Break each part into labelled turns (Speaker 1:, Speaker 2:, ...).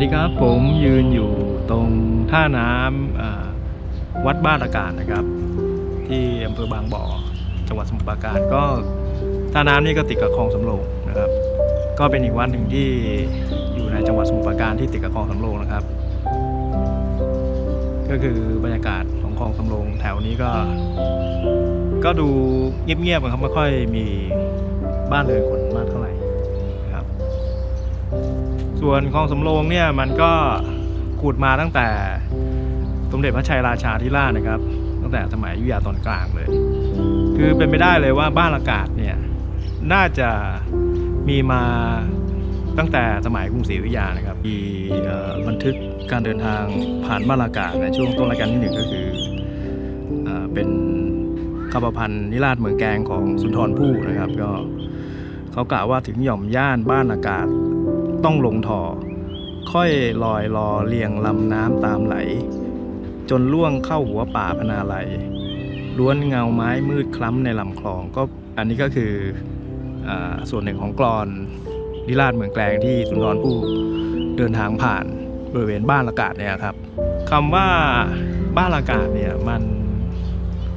Speaker 1: ดีครับ ผมยืนอยู่ตรงท่าน้ำอ่าวัดบ้านอากาศนะครับ ที่อำเภอบางบ่อ จังหวัดสมุทรปราการก็ท่าน้ำนี่ก็ติดกับคลองสำโรงนะครับ ก็เป็นอีกวัดหนึ่งที่อยู่ในจังหวัดสมุทรปราการที่ติดกับคลองสำโรงนะครับ ก็คือบรรยากาศของคลองสำโรงแถวนี้ก็ ก็ดูเงียบๆนะครับไม่ค่อยมีบ้านเรือนคนมากเท่า ส่วนคลองสำโรงเนี่ยมันก็ขุดมาตั้งแต่สมเด็จพระชัยราชาธิราชนะครับ ตั้งแต่สมัยยุยาตอนกลางเลย คือเป็นไปได้เลยว่าบ้านอากาศเนี่ยน่าจะมีมาตั้งแต่สมัยกรุงศรีอยุธยานะครับมีบันทึกการเดินทางผ่านบ้านอากาศในช่วงต้นรายการที่หนึ่งก็คือเอ่อเป็นคำประพันธ์นิราชเมืองแกงของสุนทรภู่นะครับ ก็เขากล่าวว่าถึงหย่อมย่านบ้านอากาศ ต้องลงทอ ค่อยลอยรอเลียงลำน้ำตามไหล จนล่วงเข้าหัวป่าพนาไหลล้วนเงาไม้มืดคล้ำในลำคลองก็อันนี้ก็คืออส่วนหนึ่งของกรอนนิราชเมืองแกลงที่สุนทรภู่เดินทางผ่านบริเวณบ้านอากาศเนี่ยครับคำว่าบ้านอากาศเนี่ยมัน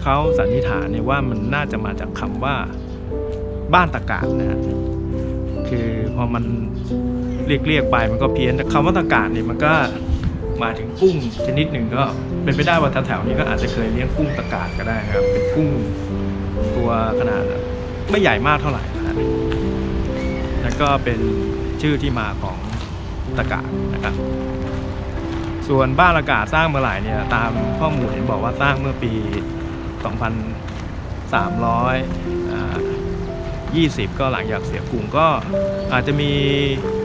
Speaker 1: เขาสันนิษฐานเนี่ยว่ามันน่าจะมาจากคำว่าบ้านตะกาศนะฮะคือพอมัน เรียกเรียกไปมันก็เพี้ยนแต่คำว่าตะกาดเนี่ยมันก็มาถึงกุ้งชนิดหนึ่งก็เป็นไปได้ว่าแถวๆนี้ก็อาจจะเคยเลี้ยงกุ้งตะกาดก็ได้นะครับเป็นกุ้งตัวขนาดไม่ใหญ่มากเท่าไหร่นะแล้วก็เป็นชื่อที่มาของตะกาดนะครับส่วนบ้านอากาศสร้างเมื่อไหร่เนี่ยตามข้อมูลเห็นบอกว่าสร้างเมื่อปี 2300 20 ก็หลังจากเสียกรุงก็อาจจะมี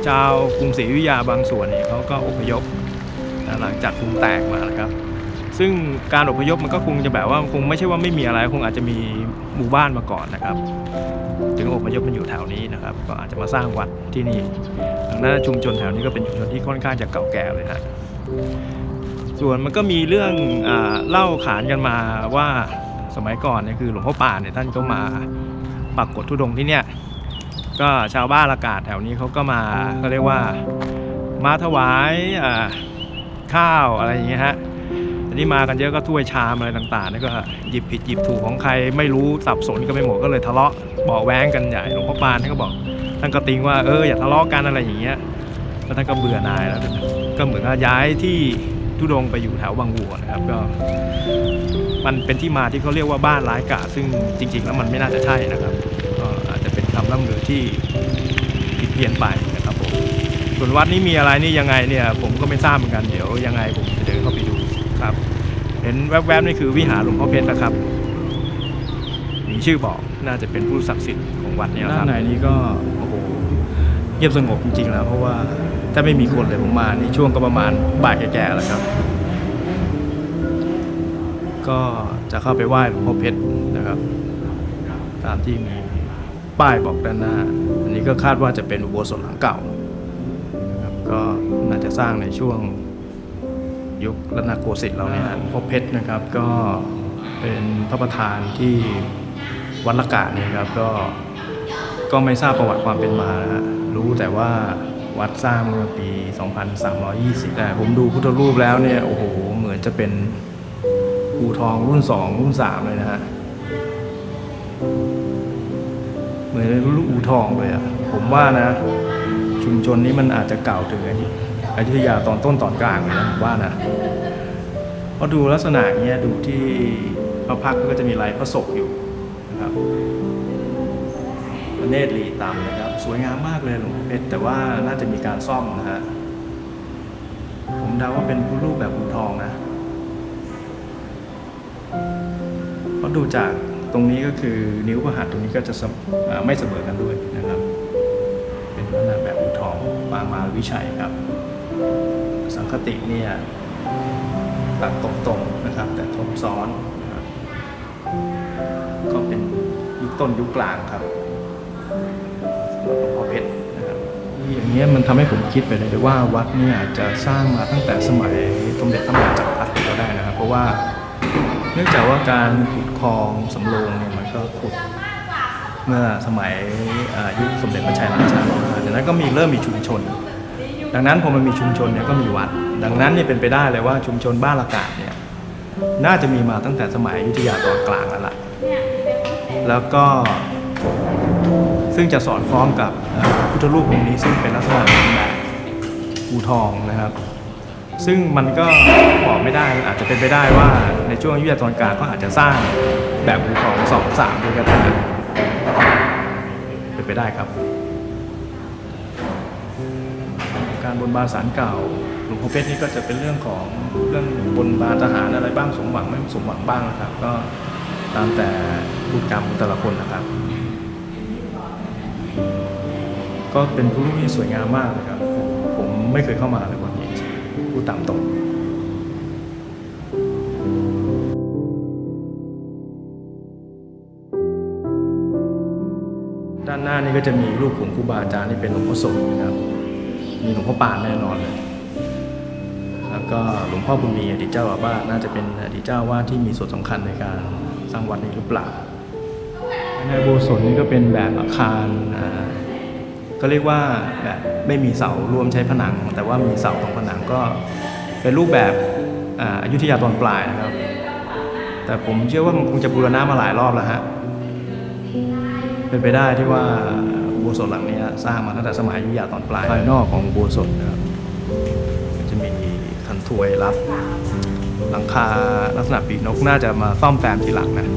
Speaker 1: ชาวกรุงศรีอยุธยาบางส่วนเนี่ยเขาก็อพยพหลังจากกรุงแตกมานะครับ ซึ่งการอพยพมันก็คงจะแบบว่าคงไม่ใช่ว่าไม่มีอะไรคงอาจจะมีหมู่บ้านมาก่อนนะครับ ถึงอพยพมันอยู่แถวนี้นะครับ ก็อาจจะมาสร้างวัดที่นี่ดังนั้นชุมชนแถวนี้ก็เป็นชุมชนที่ค่อนข้างจะเก่าแก่เลยฮะส่วนมันก็มีเรื่องอเล่าขานกันมาว่าสมัยก่อนเนี่ยคือหลวงพ่อป่าเนี่ยท่านก็มา ปักกดทุดงค์ที่เนี่ยก็ชาวบ้านอากาศแถวนี้เขาก็มาก็เรียกว่ามาถวายอ่าข้าวอะไรอย่างเงี้ยฮะอันนี้มากันเยอะก็ถ้วยชามอะไรต่างๆนี่ก็หยิบผิดหยิบถูกของใครไม่รู้สับสนก็ไม่หมดก็เลยทะเลาะเบาะแว้งกันใหญ่หลวงพ่อปานท่านก็บอกท่านก็ติงว่าเอออย่าทะเลาะกันอะไรอย่างเงี้ยแล้วท่านก็เบื่อหน่ายแล้วก็เหมือนกับย้ายที่ทุดงค์ไปอยู่แถวบางวัวนะครับก็มันเป็นที่มาที่เขาเรียกว่าบ้านร้ายกาจซึ่งจริง ๆ แล้วมันไม่น่าจะใช่นะครับำล่ำลือที่ผิดเพี้ยนไปนะครับผมส่วนวัดนี้มีอะไรนี่ยังไงเนี่ยผมก็ไม่ทราบเหมือนกันเดี๋ยวยังไงผมจะเดินเข้าไปดูครับ เห็นแวบๆนี่คือวิหารหลวงพ่อเพชรนะครับมีชื่อบอกน่าจะเป็นผู้ศักดิ์สิทธิ์ของวัดเนี่ยครับด้านในนี้ก็โอ้โหเงียบสงบจริงๆแล้วเพราะว่าถ้าไม่มีคนเลยผมมานี่ช่วงก็ประมาณบ่ายแก่ๆแล้วครับ ก็จะเข้าไปไหว้หลวงพ่อเพชรนะครับ ตามที่มี ป้ายบอกด้านหน้า อันนี้ก็คาดว่าจะเป็นอุโบสถหลังเก่านะครับก็น่าจะสร้างในช่วงยุครัตนโกสินทร์เราเนี่ยพ่อเพชรนะครับก็เป็นพระประธานที่วัดละกาดเนี่ยครับก็ก็ไม่ทราบประวัติความเป็นมานะฮะรู้แต่ว่าวัดสร้างเมื่อปี 2320 แต่ผมดูพุทธรูปแล้วเนี่ยโอ้โหเหมือนจะเป็นอูทองรุ่นสองรุ่นสามเลยนะฮะ มือนเป็นรุ่นอูทองเลยอะผมว่านะ ชุมชนนี้มันอาจจะเก่าถึงอยุธยาตอนต้นตอนกลางเลยนะผมว่านะเพราะดูลักษณะเงี้ยดูที่พระพักก็จะมีลายพระศกอยู่นะครับพระเนตรลีตามนะครับ สวยงามมากเลยหลวงพ่อเพชรแต่ว่าน่าจะมีการซ่อมนะฮะผมเดาว่าเป็นรูปแบบอูทองนะเพราะดูจาก ตรงนี้ก็คือนิ้วพระหัตถ์ตรงนี้ก็จะไม่เสมอกันด้วยนะครับ เป็นลักษณะแบบอุทองปางมาวิชัยครับ สังคติเนี่ยตัดตรงๆนะครับ แต่ทบซ้อนนะครับก็เป็นยุคต้นยุคกลางครับหลวงพ่อเพชรนะครับอย่างเงี้มันทำให้ผมคิดไปเลยว่าวัดเนี่ยอาจจะสร้างมาตั้งแต่สมัยสมเด็จพระมหาจักรพรรดิก็ได้นะครับ เพราะว่า นื่องจากว่าการขุดคลองสำโรงเนี่ยมันก็ขุดเมื่อสมัยยุคสมเด็จพระชัยราชาจากนั้นก็มีเริ่มมีชุมชน ดังนั้นพอมันมีชุมชนเนี่ยก็มีวัด ดังนั้นเนี่ยเป็นไปได้เลยว่าชุมชนบ้านละกาดเนี่ยน่าจะมีมาตั้งแต่สมัยอยุธยาตอนกลางแล้วล่ะ แล้วก็ซึ่งจะสอดคล้องกับพุทธรูปองค์นี้ซึ่งเป็นลักษณะแบบภูทองนะครับ ซึ่งมันก็บอกไม่ได้อาจจะเป็นไปได้ว่าในช่วงยุธยาตอนกลางก็อาจจะสร้างแบบภูทองสองสามด้วยก็ได้เป็นไปได้ครับ การบนบานสารเก่าหลวงพ่อเพชรนี่ก็จะเป็นเรื่องของเรื่องบนบานทหารอะไรบ้างสมหวังไม่สมหวังบ้างนะครับ ก็ตามแต่พูดกรรมของแต่ละคนนะครับ ก็เป็นผู้รูปที่สวยงามมากเลยครับ ผมไม่เคยเข้ามาเลยวันนี้ พูดตามตรงด้านหน้านี่ก็จะมีรูปของครูบาอาจารย์ที่เป็นหลวงพ่อสมนะครับ มีหลวงพ่อปานแน่นอนเลย แล้วก็หลวงพ่อบุญมีอดีตเจ้าอาวาสน่าจะเป็นอดีตเจ้าอาวาสที่มีส่วนสำคัญในการสร้างวัดนี้หรือเปล่าในโบสถนี่ก็เป็นแบบอาคารอ่า ก็เรียกว่าแบบไม่มีเสารวมใช้ผนัง แต่ว่ามีเสาตรงผนังก็เป็นรูปแบบอายุธยาตอนปลายนะครับ แต่ผมเชื่อว่ามันคงจะบูรณะมาหลายรอบแล้วฮะเป็นไปได้ที่ว่าโบสถ์หลังนี้สร้างมาตั้งแต่สมัยอยุธยาตอนปลายภายนอกของโบสถ์นะครับจะมีคันถวยรับหลังคาลักษณะปีกนกน่าจะมาซ่อมแซมทีหลังนะ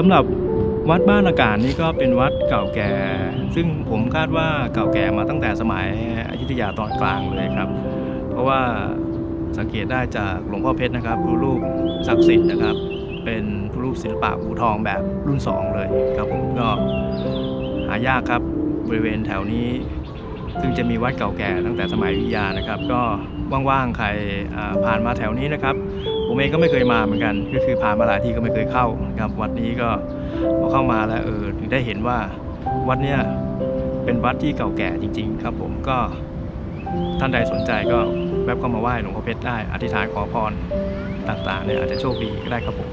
Speaker 1: สำหรับวัดบ้านอากาศนี่ก็เป็นวัดเก่าแก่ ซึ่งผมคาดว่าเก่าแก่มาตั้งแต่สมัยอยุธยาตอนกลางเลยครับ เพราะว่าสังเกตได้จากหลวงพ่อเพชรนะครับพระรูปศักดิ์สิทธิ์นะครับ เป็นพระรูปศิลปะภูทองแบบรุ่น 2 เลยครับผมก็หายากครับบริเวณแถวนี้ ซึ่งจะมีวัดเก่าแก่ตั้งแต่สมัยอยุธยานะครับ ก็ว่างๆใครผ่านมาแถวนี้นะครับ ผมเองก็ไม่เคยมาเหมือนกัน ก็คือผ่านมาหลายที่ก็ไม่เคยเข้านะครับ วัดนี้ก็พอเข้ามาแล้วเออถึงได้เห็นว่าวัดเนี้ยเป็นวัดที่เก่าแก่จริง ๆ ครับ ผมก็ท่านใดสนใจก็แวบเข้ามาไหว้หลวงพ่อเพชรได้ อธิษฐานขอพรต่างๆเนี่ยอาจจะโชคดีก็ได้ครับผม